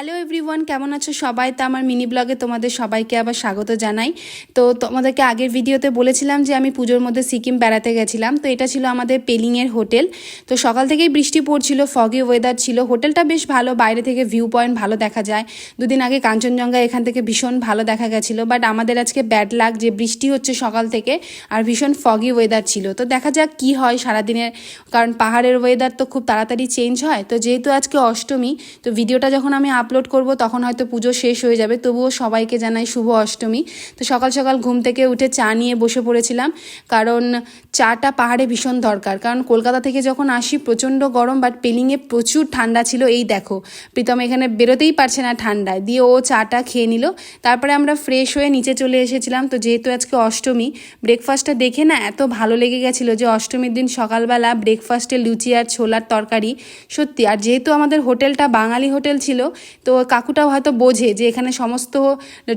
Hello everyone কেমন আছো সবাই? তো আমার মিনি ব্লগে তোমাদের সবাইকে আবার স্বাগত জানাই। তো তোমাদেরকে আগের ভিডিওতে বলেছিলাম যে আমি পুজোর মধ্যে সিকিম বেড়াতে গেছিলাম। তো এটা ছিল আমাদের পেলিংয়ের হোটেল। তো সকাল থেকেই বৃষ্টি পড়ছিল ফগি ওয়েদার ছিল। হোটেলটা বেশ ভালো, বাইরে থেকে ভিউ পয়েন্ট ভালো দেখা যায়। দুদিন আগে কাঞ্চনজঙ্ঘা এখান থেকে ভীষণ ভালো দেখা গেছিল। বাট আমাদের আজকে ব্যাড লাগ যে বৃষ্টি হচ্ছে সকাল থেকে আর ভীষণ ফগি ওয়েদার ছিল। তো দেখা যাক কি হয় সারাদিনের। কারণ পাহাড়ের ওয়েদার তো খুব তাড়াতাড়ি চেঞ্জ হয়। তো যেহেতু আজকে অষ্টমী, তো ভিডিওটা যখন আমি আপলোড করব, তখন হয়তো পুজো শেষ হয়ে যাবে। তবুও সবাইকে জানাই শুভ অষ্টমী। তো সকাল সকাল ঘুম থেকে উঠে চা নিয়ে বসে পড়েছিলাম। কারণ চাটা পাহাড়ে ভীষণ দরকার। কারণ কলকাতা থেকে যখন আসি, প্রচণ্ড গরম বাট পেলিংয়ে প্রচুর ঠান্ডা ছিল, এই দেখো। প্রীতম এখানে বেরোতেই পারছে না ঠান্ডায়। দিয়ে ও চাটা খেয়ে নিল। তারপরে আমরা ফ্রেশ হয়ে নিচে চলে এসেছিলাম। তো যেহেতু আজকে অষ্টমী ব্রেকফাস্টটা দেখে না, এত ভালো লেগে গেছিল যে অষ্টমীর দিন সকালবেলা ব্রেকফাস্টে লুচি আর ছোলার তরকারি। সত্যি, আর যেহেতু আমাদের হোটেলটা বাঙালি হোটেল ছিল তো কাকুটাও হয়তো বোঝে যে এখানে সমস্ত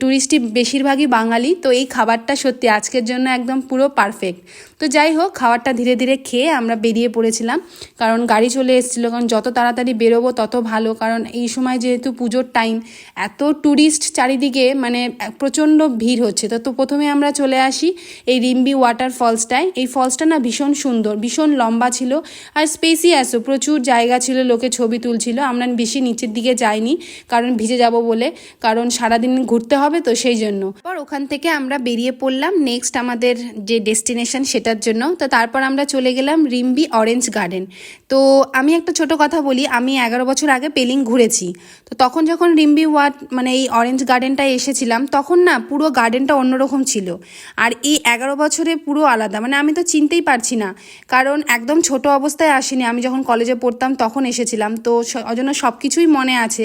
ট্যুরিস্টই বেশিরভাগই বাঙালি, তো এই খাবারটা সত্যি আজকের জন্য একদম পুরো পারফেক্ট তো যাই হোক, খাবারটা ধীরে ধীরে খেয়ে আমরা বেরিয়ে পড়েছিলাম, কারণ গাড়ি চলে এসেছিল, কারণ যত তাড়াতাড়ি বেরোবো তত ভালো, কারণ এই সময় যেহেতু পুজোর টাইম এত ট্যুরিস্ট চারিদিকে মানে প্রচণ্ড ভিড় হচ্ছে। তো তো প্রথমে আমরা চলে আসি এই রিম্বি ওয়াটার ফলসটায় এই ফলসটা না ভীষণ সুন্দর, ভীষণ লম্বা ছিল আর স্পেসিয়াসও প্রচুর জায়গা ছিল, লোকে ছবি তুলছিল, আমরা বেশি নিচের দিকে যাইনি। কারণ ভিজে যাব বলে, কারণ সারাদিন ঘুরতে হবে তো সেই জন্য। পর ওখান থেকে আমরা বেরিয়ে পড়লাম নেক্সট আমাদের যে ডেস্টিনেশন সেটার জন্য। তো তারপর আমরা চলে গেলাম রিম্বি অরেঞ্জ গার্ডেন তো আমি একটা ছোট কথা বলি, আমি এগারো বছর আগে পেলিং ঘুরেছি। তো তখন যখন রিম্বি ওয়াট মানে এই অরেঞ্জ গার্ডেনটায় এসেছিলাম, তখন না পুরো গার্ডেনটা অন্যরকম ছিল। আর এই এগারো বছরে পুরো আলাদা। মানে আমি তো চিনতেই পারছি না, কারণ একদম ছোট অবস্থায় আসিনি। আমি যখন কলেজে পড়তাম তখন এসেছিলাম। তো অজন্য সব কিছুই মনে আছে।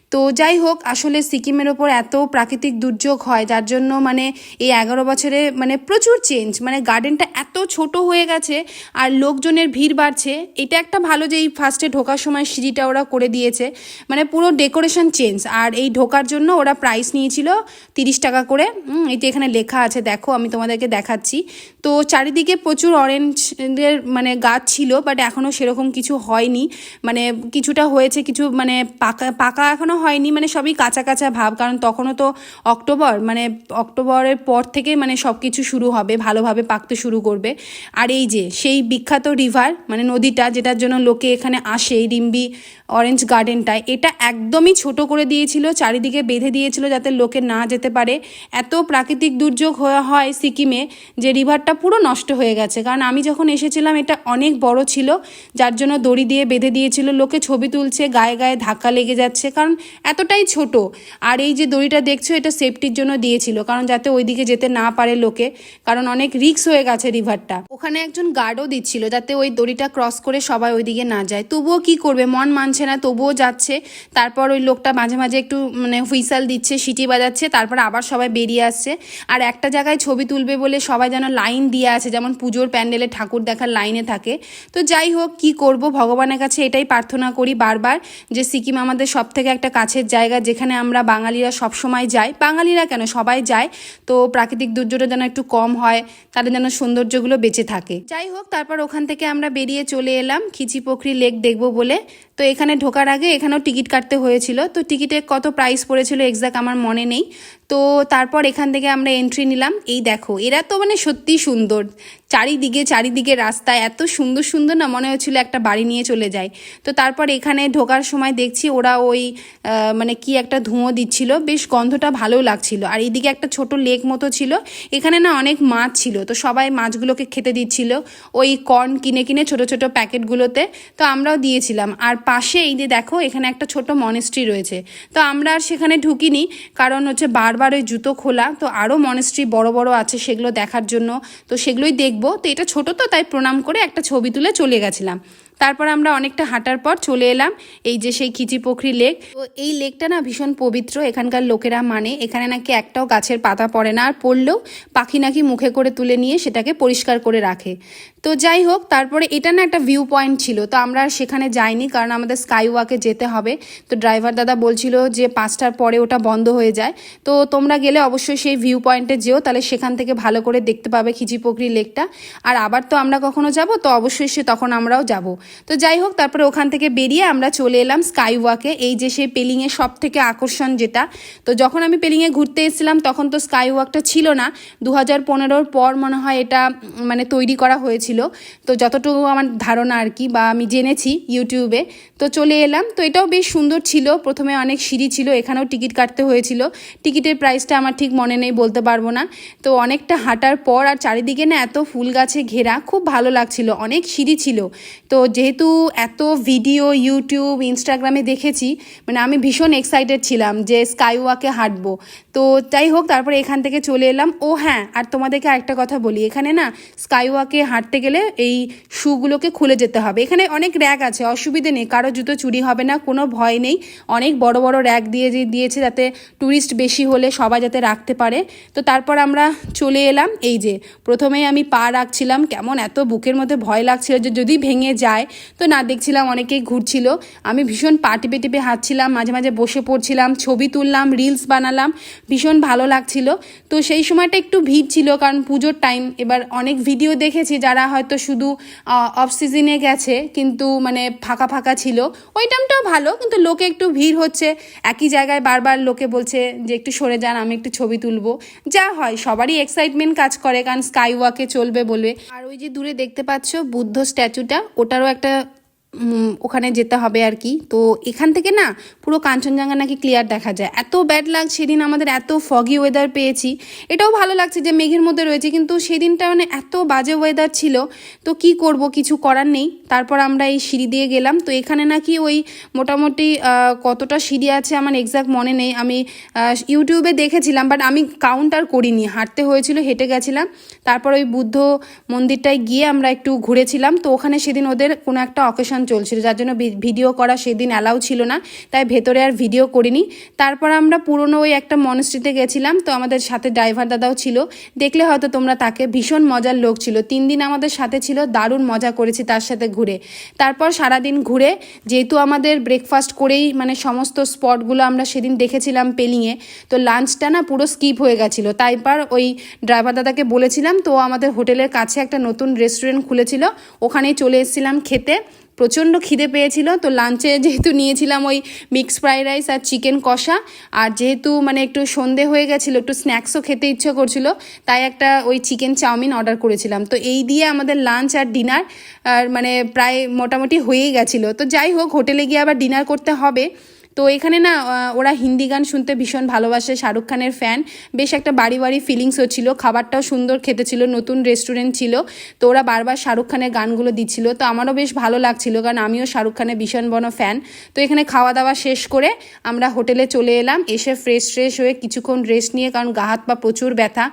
তো যাই হোক, আসলে সিকিমের ওপর এত প্রাকৃতিক দুর্যোগ হয়, যার জন্য মানে এই এগারো বছরে মানে প্রচুর চেঞ্জ মানে গার্ডেনটা এত ছোট হয়ে গেছে আর লোকজনের ভিড় বাড়ছে। এটা একটা ভালো যে এই ফার্স্টে ঢোকার সময় সিঁড়িটা ওরা করে দিয়েছে মানে পুরো ডেকোরেশন চেঞ্জ আর এই ঢোকার জন্য ওরা প্রাইস নিয়েছিল তিরিশ টাকা করে। যে এখানে লেখা আছে, দেখো আমি তোমাদেরকে দেখাচ্ছি। তো চারিদিকে প্রচুর অরেঞ্জের মানে গাছ ছিল বাট এখনও সেরকম কিছু হয়নি। মানে কিছুটা হয়েছে, কিছু মানে পাকা পাকা এখনও হয়নি মানে সবই কাঁচা কাঁচা ভাব। কারণ তখনও তো অক্টোবর মানে অক্টোবরের পর থেকে মানে সব কিছু শুরু হবে, ভালোভাবে পাকতে শুরু করবে। আর এই যে, সেই বিখ্যাত রিভার মানে নদীটা, যেটার জন্য লোকে এখানে আসে, এই রিম্বি অরেঞ্জ গার্ডেনটায় এটা একদমই ছোট করে দিয়েছিল, চারিদিকে বেঁধে দিয়েছিল যাতে লোকে না যেতে পারে। এত প্রাকৃতিক দুর্যোগ হয় সিকিমে যে রিভারটা পুরো নষ্ট হয়ে গেছে। কারণ আমি যখন এসেছিলাম, এটা অনেক বড় ছিল, যার জন্য দড়ি দিয়ে বেঁধে দিয়েছিল। লোকে ছবি তুলছে, গায়ে গায়ে ধাক্কা লেগে যাচ্ছে। কারণ এতটাই ছোট। আর এই যে দড়িটা দেখছ, এটা সেফটির জন্য দিয়েছিল, কারণ যাতে ওইদিকে যেতে না পারে লোকে, কারণ অনেক রিক্স হয়ে গেছে রিভারটা ওখানে একজন গার্ডও দিচ্ছিল, যাতে ওই দড়িটা ক্রস করে সবাই ওইদিকে না যায়। তবুও কি করবে? মন মানছে না, তবুও যাচ্ছে। তারপর ওই লোকটা মাঝে মাঝে একটু মানে হুইসাল দিচ্ছে সিটি বাজাচ্ছে, তারপর আবার সবাই বেরিয়ে আসছে। আর একটা জায়গায় ছবি তুলবে বলে সবাই যেন লাইন দিয়ে আছে, যেমন পুজোর প্যান্ডেলে ঠাকুর দেখার লাইনে থাকে। তো যাই হোক, কি করব? ভগবানের কাছে এটাই প্রার্থনা করি বারবার, যে সিকিম আমাদের সব থেকে একটা কাছের জায়গা যেখানে আমরা বাঙালিরা সব সময় যাই। বাঙালিরা কেন? সবাই যায়। তো প্রাকৃতিক দুর্যোগটা যেন একটু কম হয়, তাদের যেন সৌন্দর্যগুলো বেঁচে থাকে। যাই হোক, তারপর ওখান থেকে আমরা বেরিয়ে চলে এলাম খিচিপোখরি লেক দেখব বলে। তো এখানে ঢোকার আগে এখানেও টিকিট কাটতে হয়েছিল। তো টিকিটে কত প্রাইস পড়েছিল এক্স্যাক্ট আমার মনে নেই। তো তারপর এখান থেকে আমরা এন্ট্রি নিলাম। এই দেখো, এরা তো মানে সত্যি সুন্দর। চারিদিকে চারিদিকে রাস্তায় এত সুন্দর সুন্দর না মনে হচ্ছিল একটা বাড়ি নিয়ে চলে যায়। তো তারপর এখানে ঢোকার সময় দেখছি ওরা ওই মানে কি একটা ধুঁয়ো দিচ্ছিল, বেশ গন্ধটা ভালো লাগছিল। আর এইদিকে একটা ছোট লেক মতো ছিল, এখানে না অনেক মাছ ছিল, তো সবাই মাছগুলোকে খেতে দিচ্ছিল। ওই কর্ন কিনে কিনে ছোট ছোট প্যাকেটগুলোতে তো আমরাও দিয়েছিলাম। আর পাশে এই যে দেখো, এখানে একটা ছোট মনেস্ট্রি রয়েছে। তো আমরা আর সেখানে ঢুকিনি, কারণ হচ্ছে বারবার ওই জুতো খোলা, তো আরও মনেস্ট্রি বড় বড় আছে সেগুলো দেখার জন্য। তো সেগুলোই দেখব তো এটা ছোট তো তাই প্রণাম করে একটা ছবি তুলে চলে গেছিলাম। তারপর আমরা অনেকটা হাঁটার পর চলে এলাম এই যে সেই খিচিপোখরি লেক। তো এই লেকটা না ভীষণ পবিত্র, এখানকার লোকেরা মানে। এখানে নাকি একটাও গাছের পাতা পড়ে না, আর পড়লেও পাখি নাকি মুখে করে তুলে নিয়ে সেটাকে পরিষ্কার করে রাখে। তো যাই হোক, তারপরে এটা না একটা ভিউ পয়েন্ট ছিল, তো আমরা সেখানে যাইনি কারণ আমাদের স্কাই ওয়াকে যেতে হবে। তো ড্রাইভার দাদা বলছিল যে পাঁচটার পরে ওটা বন্ধ হয়ে যায়। তো তোমরা গেলে অবশ্যই সেই ভিউ পয়েন্টে যেও, তাহলে সেখান থেকে ভালো করে দেখতে পাবে খিচিপকরি লেকটা। আর আবার তো আমরা কখনো যাব, তো অবশ্যই সে তখন আমরাও যাব। তো যাই হোক, তারপরে ওখান থেকে বেরিয়ে আমরা চলে এলাম স্কাই ওয়াকে এই যে সেই পেলিংয়ের সব থেকে আকর্ষণ যেটা। তো যখন আমি পেলিংয়ে ঘুরতে এসেছিলাম, তখন তো স্কাই ওয়াকটা ছিল না। দু হাজার পনেরোর পর মনে হয় এটা মানে তৈরি করা হয়েছিল। তো যতটুকু আমার ধারণা আর কি, বা আমি জেনেছি ইউটিউবে তো চলে এলাম। তো এটাও বেশ সুন্দর ছিল। প্রথমে অনেক সিঁড়ি ছিল, এখানেও টিকিট কাটতে হয়েছিল। টিকিটের প্রাইসটা আমার ঠিক মনে নেই, বলতে পারব না। তো অনেকটা হাঁটার পর, আর চারিদিকে না এত ফুল গাছে ঘেরা, খুব ভালো লাগছিল। অনেক সিঁড়ি ছিল। তো যেহেতু এত ভিডিও ইউটিউব ইনস্টাগ্রামে দেখেছি মানে আমি ভীষণ এক্সাইটেড ছিলাম যে স্কাই ওয়াকে হাঁটবো। তো যাই হোক, তারপরে এখান থেকে চলে এলাম। ও হ্যাঁ আর তোমাদেরকে একটা কথা বলি। এখানে না স্কাই ওয়াকে হাঁটতে গেলে এই শুগুলোকে খুলে যেতে হবে। এখানে অনেক র্যাক আছে, অসুবিধে নেই। কারও জুতো চুরি হবে না, কোনো ভয় নেই। অনেক বড় বড় র্যাক দিয়ে দিয়ে- দিয়েছে যাতে ট্যুরিস্ট বেশি হলে সবাই যাতে রাখতে পারে। তো তারপর আমরা চলে এলাম। এই যে, প্রথমেই আমি পা রাখছিলাম। কেমন এত বুকের মধ্যে ভয় লাগছিল যে যদি ভেঙে যায় তো না, দেখছিলাম অনেকেই ঘুরছিল। আমি ভীষণ পা টিপে টিপে হাঁটছিলাম, মাঝে মাঝে বসে পড়ছিলাম, ছবি তুললাম রিলস বানালাম, ভীষণ ভালো লাগছিল। তো সেই সময়টা একটু ভিড় ছিল, কারণ পুজোর টাইম এবার অনেক ভিডিও দেখেছি যারা হয়তো শুধু অফ সিজনে গেছে, কিন্তু মানে ফাঁকা ফাঁকা ছিল। ওই টাইমটাও ভালো, কিন্তু লোকে একটু ভিড় হচ্ছে। একই জায়গায় বারবার লোকে বলছে যে, একটু সরে যান, আমি একটু ছবি তুলবো। যা হয়, সবারই এক্সাইটমেন্ট কাজ করে, কারণ স্কাই ওয়াকে চলবে বলবে আর ওই যে দূরে দেখতে পাচ্ছ, বুদ্ধ স্ট্যাচুটা ওটারও একটা ওখানে যেতে হবে আর কি। তো এখান থেকে না পুরো কাঞ্চনজঙ্ঘা নাকি ক্লিয়ার দেখা যায়। এত ব্যাড লাগ সেদিন আমাদের এত ফগি ওয়েদার পেয়েছি। এটাও ভালো লাগছে যে মেঘের মধ্যে রয়েছে, কিন্তু সেদিনটা মানে এত বাজে ওয়েদার ছিল। তো কি করব, কিছু করার নেই। তারপর আমরা এই সিঁড়ি দিয়ে গেলাম। তো এখানে নাকি ওই মোটামুটি কতটা সিঁড়ি আছে আমার এক্সাক্ট মনে নেই। আমি ইউটিউবে দেখেছিলাম বাট আমি কাউন্ট আর করিনি। হাঁটতে হয়েছিল, হেঁটে গেছিলাম। তারপর ওই বুদ্ধ মন্দিরটায় গিয়ে আমরা একটু ঘুরেছিলাম। তো ওখানে সেদিন ওদের কোনো একটা অকেশন চলছিল, যার জন্য ভিডিও করা সেদিন অ্যালাউ ছিল না, তাই ভেতরে আর ভিডিও করিনি। তারপর আমরা পুরনো ওই একটা মনস্ট্রিতে গেছিলাম, তো আমাদের সাথে ড্রাইভার দাদাও ছিল। দেখলে হয়তো তোমরা তাকে ভীষণ মজার লোক ছিল। তিন দিন আমাদের সাথে ছিল, দারুণ মজা করেছি তার সাথে ঘুরে। তারপর সারাদিন ঘুরে, যেহেতু আমাদের ব্রেকফাস্ট করেই মানে সমস্ত স্পটগুলো আমরা সেদিন দেখেছিলাম পেলিংয়ে তো লাঞ্চটা না পুরো স্কিপ হয়ে গেছিল। তাইপর ওই ড্রাইভার দাদাকে বলেছিলাম, তো আমাদের হোটেলের কাছে একটা নতুন রেস্টুরেন্ট খুলেছিল, ওখানেই চলে এসেছিলাম খেতে। প্রচণ্ড খিদে পেয়েছিল। তো লাঞ্চে যেহেতু নিয়েছিলাম ওই মিক্স ফ্রাইড রাইস আর চিকেন কষা, আর যেহেতু মানে একটু সন্ধে হয়ে গেছিল, একটু স্ন্যাক্সও খেতে ইচ্ছে করছিল, তাই একটা ওই চিকেন চাউমিন অর্ডার করেছিলাম। তো এই দিয়ে আমাদের লাঞ্চ আর ডিনার আর মানে প্রায় মোটামুটি হয়েই গেছিল। তো যাই হোক হোটেলে গিয়ে আবার ডিনার করতে হবে। তো এখানে না ওরা হিন্দি গান শুনতে ভীষণ ভালোবাসে, শাহরুখ খানের ফ্যান বেশ একটা বাড়ি বাড়ি ফিলিংসও ছিল, খাবারটাও সুন্দর খেতে ছিল, নতুন রেস্টুরেন্ট ছিল। তো ওরা বারবার শাহরুখ খানের গানগুলো দিচ্ছিল। তো আমারও বেশ ভালো লাগছিল, কারণ আমিও শাহরুখ খানের ভীষণ বড় ফ্যান তো এখানে খাওয়া দাওয়া শেষ করে আমরা হোটেলে চলে এলাম। এসে ফ্রেশ ফ্রেশ হয়ে কিছুক্ষণ রেস্ট নিয়ে, কারণ গা, হাত, পা প্রচুর ব্যথা।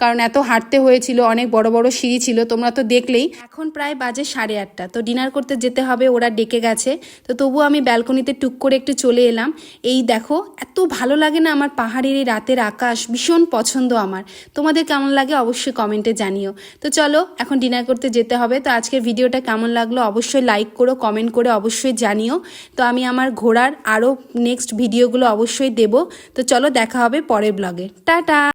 কারণ এত হাঁটতে হয়েছিল, অনেক বড় বড় সিঁড়ি ছিল, তোমরা তো দেখলেই। এখন প্রায় বাজে সাড়ে আটটা, তো ডিনার করতে যেতে হবে, ওরা ডেকে গেছে। তো তবুও আমি ব্যালকনিতে টুক করে একটু চলে এলাম। এই দেখো, এত ভালো লাগে না আমার পাহাড়ের এই রাতের আকাশ, ভীষণ পছন্দ আমার। তোমাদের কেমন লাগে অবশ্যই কমেন্টে জানিও। তো চলো, এখন ডিনার করতে যেতে হবে। তো আজকের ভিডিওটা কেমন লাগল অবশ্যই লাইক করো কমেন্ট করে অবশ্যই জানিও। তো আমি আমার ঘোরার আরও নেক্সট ভিডিওগুলো অবশ্যই দেব। তো চলো, দেখা হবে পরের ব্লগে টাটা!